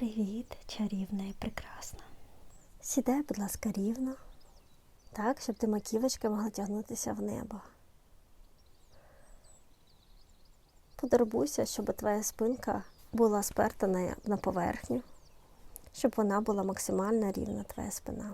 Привіт, чарівна і прекрасна. Сідай, будь ласка, рівно, так, щоб ти маківочка могла тягнутися в небо. Подорбуйся, щоб твоя спинка була сперта на поверхню, щоб вона була максимально рівна, твоя спина.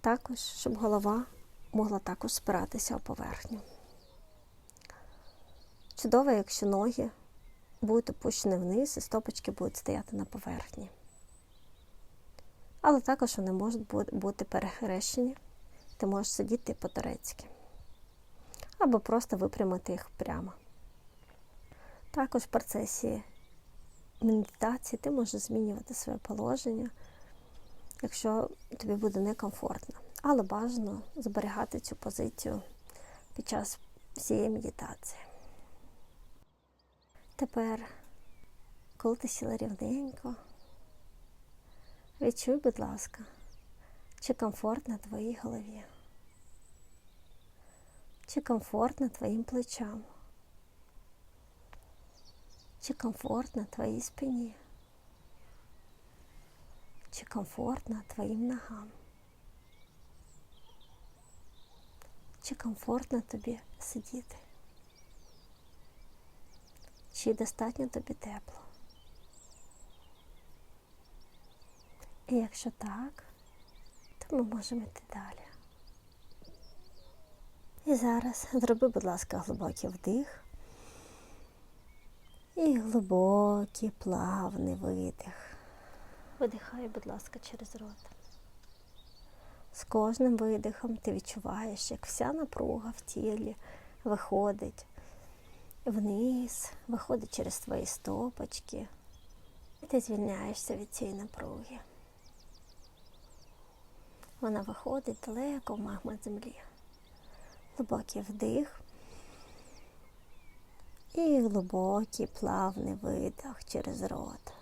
Також, щоб голова могла також спиратися у поверхню. Чудово, якщо ноги будуть опущені вниз і стопочки будуть стояти на поверхні. Але також вони можуть бути перехрещені, ти можеш сидіти по-турецьки. Або просто випрямити їх прямо. Також в процесі медитації ти можеш змінювати своє положення, якщо тобі буде некомфортно. Але бажано зберігати цю позицію під час всієї медитації. Тепер, коли ти сіла рівненько, відчуй, будь ласка, чи комфортно твоїй голові, чи комфортно твоїм плечам, чи комфортно твоїй спині, чи комфортно твоїм ногам, чи комфортно тобі сидіти. Чи достатньо тобі тепло? І якщо так, то ми можемо йти далі. І зараз зроби, будь ласка, глибокий вдих і глибокий плавний видих. Видихай, будь ласка, через рот. З кожним видихом ти відчуваєш, як вся напруга в тілі виходить вниз, виходить через твої стопочки. І ти звільняєшся від цієї напруги. Вона виходить далеко в магмат землі. Глибокий вдих і глибокий плавний видих через рот.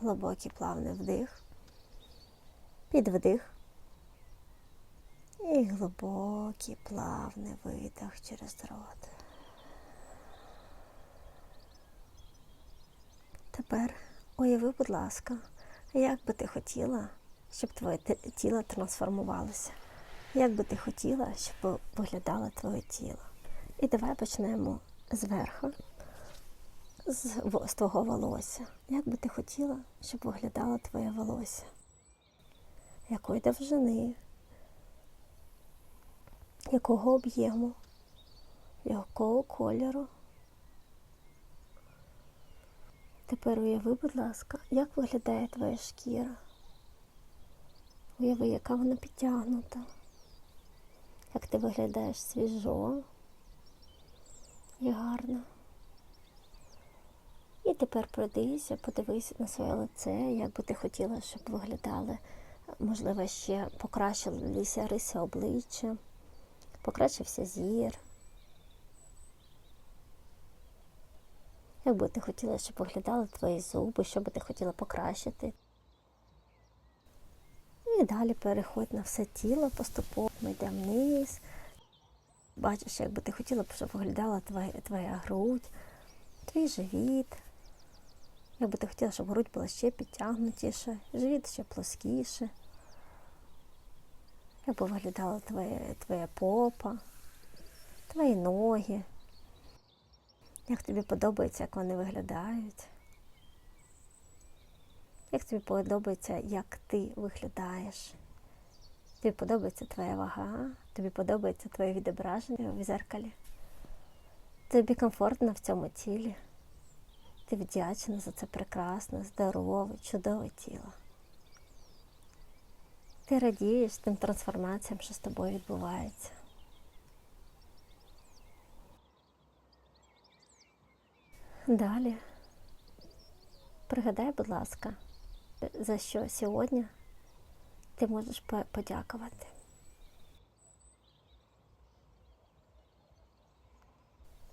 Глибокий плавний вдих під вдих і глибокий плавний видих через рот. Тепер уяви, будь ласка, як би ти хотіла, щоб твоє тіло трансформувалося. Як би ти хотіла, щоб виглядало твоє тіло. І давай почнемо зверху, з, з твого волосся. Як би ти хотіла, щоб виглядало твоє волосся? Якої довжини, якого об'єму, якого кольору. Тепер уяви, будь ласка, як виглядає твоя шкіра. Уяви, яка вона підтягнута, як ти виглядаєш свіжо і гарно. І тепер пройдися, подивися на своє лице, як би ти хотіла, щоб виглядали можливо, ще покращилися риси обличчя, покращився зір. Як би ти хотіла, щоб виглядали твої зуби, що би ти хотіла покращити. І далі переходь на все тіло поступово, ми йдемо вниз. Бачиш, як би ти хотіла, щоб виглядала твоя, твоя грудь, твій живіт. Як би ти хотіла, щоб грудь була ще підтягнутіше, живіт ще плоскіше. Як би виглядала твоя, твоя попа, твої ноги. Як тобі подобається, як вони виглядають? Як тобі подобається, як ти виглядаєш? Тобі подобається твоя вага, тобі подобається твоє відображення в зеркалі. Тобі комфортно в цьому тілі. Ти вдячна за це прекрасне, здорове, чудове тіло. Ти радієш тим трансформаціям, що з тобою відбувається. Далі пригадай, будь ласка, за що сьогодні ти можеш подякувати.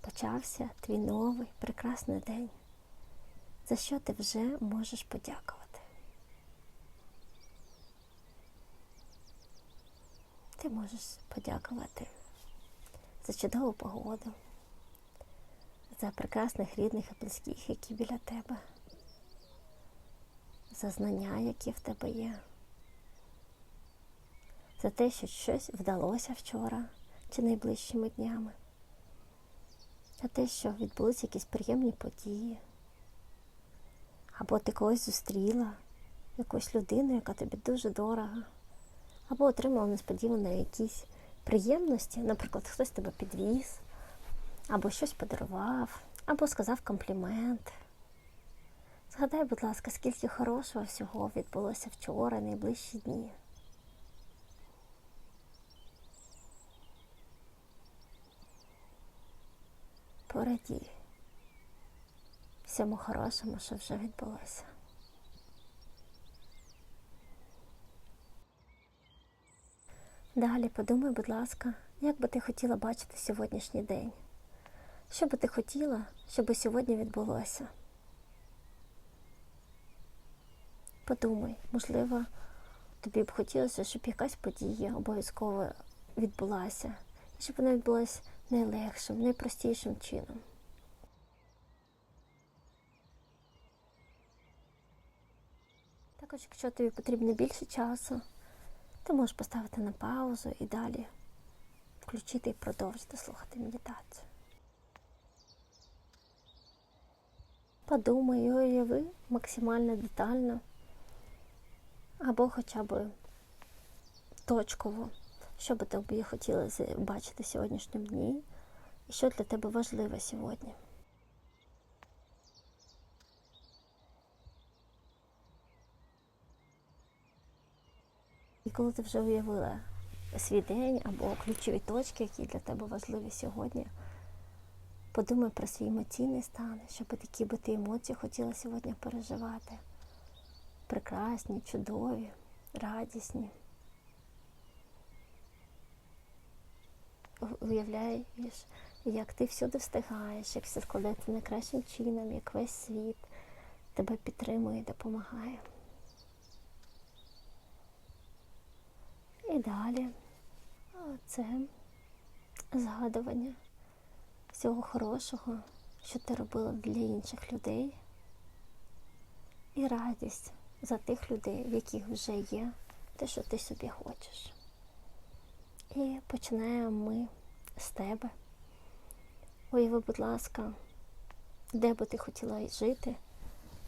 Почався твій новий прекрасний день, за що ти вже можеш подякувати. Можеш подякувати. За чудову погоду, за прекрасних рідних і близьких, які біля тебе, за знання, які в тебе є, за те, що щось вдалося вчора чи найближчими днями, за те, що відбулися якісь приємні події, або ти когось зустріла, якусь людину, яка тобі дуже дорога, або отримала несподівано якісь приємності, наприклад, хтось тебе підвіз, або щось подарував, або сказав комплімент. Згадай, будь ласка, скільки хорошого всього відбулося вчора, найближчі дні. Порадій всьому хорошому, що вже відбулося. Далі подумай, будь ласка, як би ти хотіла бачити сьогоднішній день? Що би ти хотіла, щоб сьогодні відбулося? Подумай, можливо, тобі б хотілося, щоб якась подія обов'язково відбулася, і щоб вона відбулася найлегшим, найпростішим чином. Також, якщо тобі потрібно більше часу, ти можеш поставити на паузу і далі включити і продовжити слухати медитацію. Подумай уяви максимально детально або хоча б точково, що би тобі хотілося бачити в сьогоднішньому дні і що для тебе важливо сьогодні. І коли ти вже уявила свій день або ключові точки, які для тебе важливі сьогодні, подумай про свій емоційний стан, щоб такі би ти емоції хотіла сьогодні переживати. Прекрасні, чудові, радісні. Уявляєш, як ти всюди встигаєш, як все складається найкращим чином, як весь світ тебе підтримує допомагає. І далі це згадування всього хорошого, що ти робила для інших людей, і радість за тих людей, в яких вже є те, що ти собі хочеш. І починаємо ми з тебе. Уяви, будь ласка, де би ти хотіла жити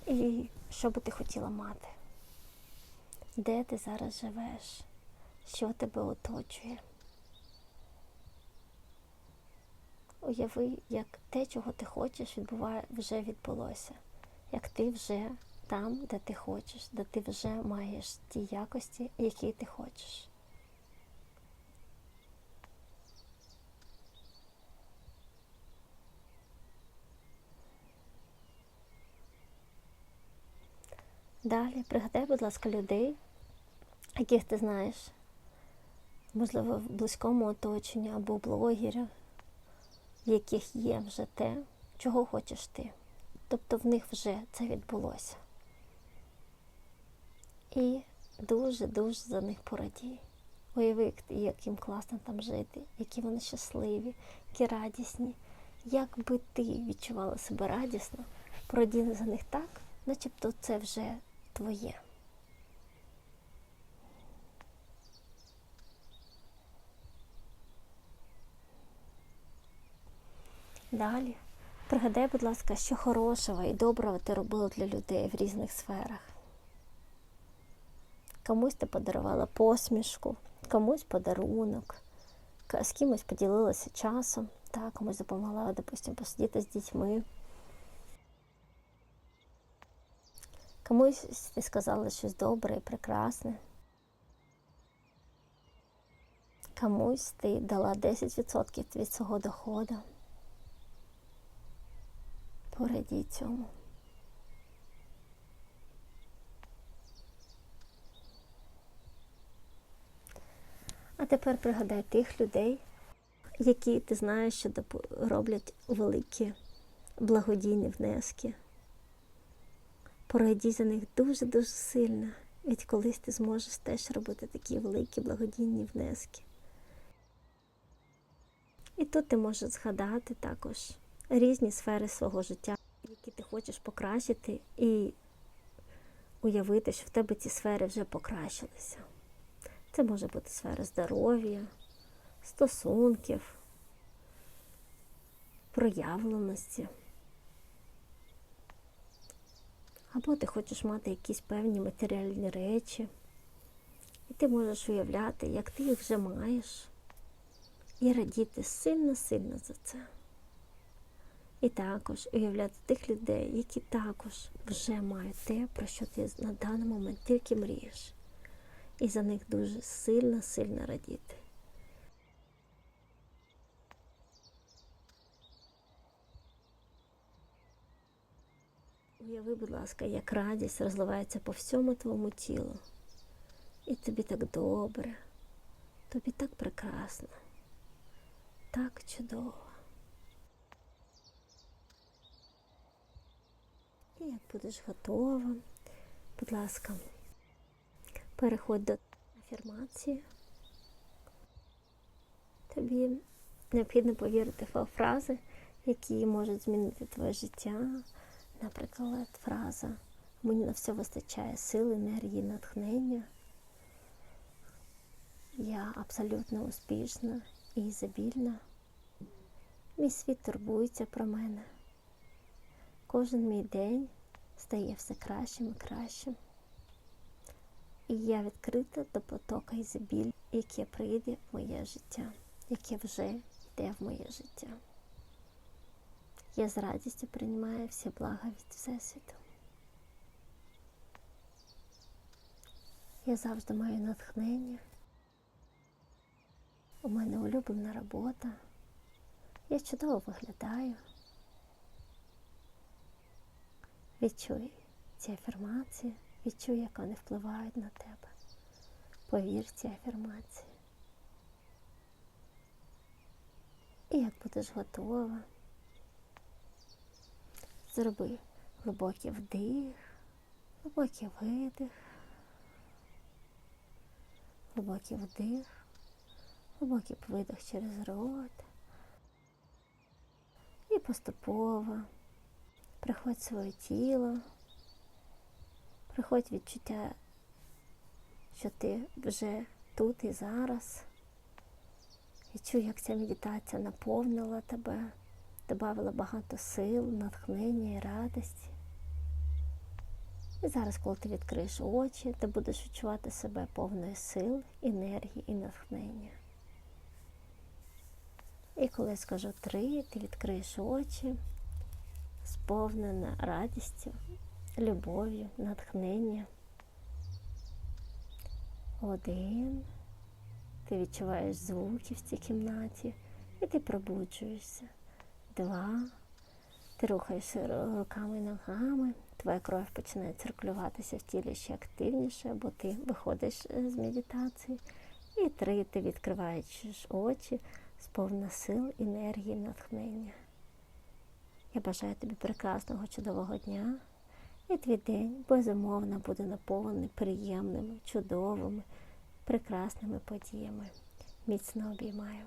і що би ти хотіла мати, де ти зараз живеш що тебе оточує. Уяви, як те, чого ти хочеш, відбуває, вже відбулося, як ти вже там, де ти хочеш, де ти вже маєш ті якості, які ти хочеш. Далі пригадай, будь ласка, людей, яких ти знаєш, можливо, в близькому оточенні або блогерів, в яких є вже те, чого хочеш ти. Тобто в них вже це відбулося. І дуже-дуже за них порадій. Уяви, як їм класно там жити, які вони щасливі, які радісні. Як би ти відчувала себе радісно, порадій за них так, начебто це вже твоє. Далі пригадай, будь ласка, що хорошого і доброго ти робила для людей в різних сферах. Комусь ти подарувала посмішку, комусь подарунок, з кимось поділилася часом, так, комусь допомогла, допустимо, посидіти з дітьми. Комусь ти сказала щось добре і прекрасне. Комусь ти дала 10% від свого доходу. Порадій цьому. А тепер пригадай тих людей, які ти знаєш, що роблять великі благодійні внески. Порадій за них дуже-дуже сильно, ведь колись ти зможеш теж робити такі великі благодійні внески. І тут ти можеш згадати також різні сфери свого життя, які ти хочеш покращити, і уявити, що в тебе ці сфери вже покращилися. Це може бути сфера здоров'я, стосунків, проявленості. Або ти хочеш мати якісь певні матеріальні речі, і ти можеш уявляти, як ти їх вже маєш, і радіти сильно-сильно за це. І також уявляти тих людей, які також вже мають те, про що ти на даний момент тільки мрієш. І за них дуже сильно-сильно радіти. Уяви, будь ласка, як радість розливається по всьому твоєму тілу. І тобі так добре, тобі так прекрасно, так чудово. Як будеш готова, будь ласка, переходь до афірмації. Тобі необхідно повірити в фрази, які можуть змінити твоє життя. Наприклад, фраза Мені на все вистачає сил, енергії, натхнення. Я абсолютно успішна і ізобільна. Мій світ турбується про мене. Кожен мій день стає все кращим і кращим. І я відкрита до потока ізобіль, яке прийде в моє життя, яке вже йде в моє життя. Я з радістю приймаю всі блага від Всесвіту. Я завжди маю натхнення. У мене улюблена робота. Я чудово виглядаю. Відчуй ці афірмації, відчуй, як вони впливають на тебе. Повір ці афірмації. І як будеш готова, зроби глибокий вдих, глибокий видих, глибокий вдих, глибокий видих через рот. І поступово приходь своє тіло, приходь відчуття, що ти вже тут і зараз. Відчуй, як ця медитація наповнила тебе, додавала багато сил, натхнення і радості. І зараз, коли ти відкриєш очі, ти будеш відчувати себе повною сил, енергії і натхнення. І коли я скажу три, ти відкриєш очі, сповнена радістю, любов'ю, натхненням. Один. Ти відчуваєш звуки в цій кімнаті і ти пробуджуєшся. Два. Ти рухаєшся руками і ногами, твоя кров починає циркулюватися в тілі ще активніше, бо ти виходиш з медитації. І три, ти відкриваєш очі, сповна сил, енергії, натхнення. Я бажаю тобі прекрасного, чудового дня. І твій день безумовно буде наповнений приємними, чудовими, прекрасними подіями. Міцно обіймаю.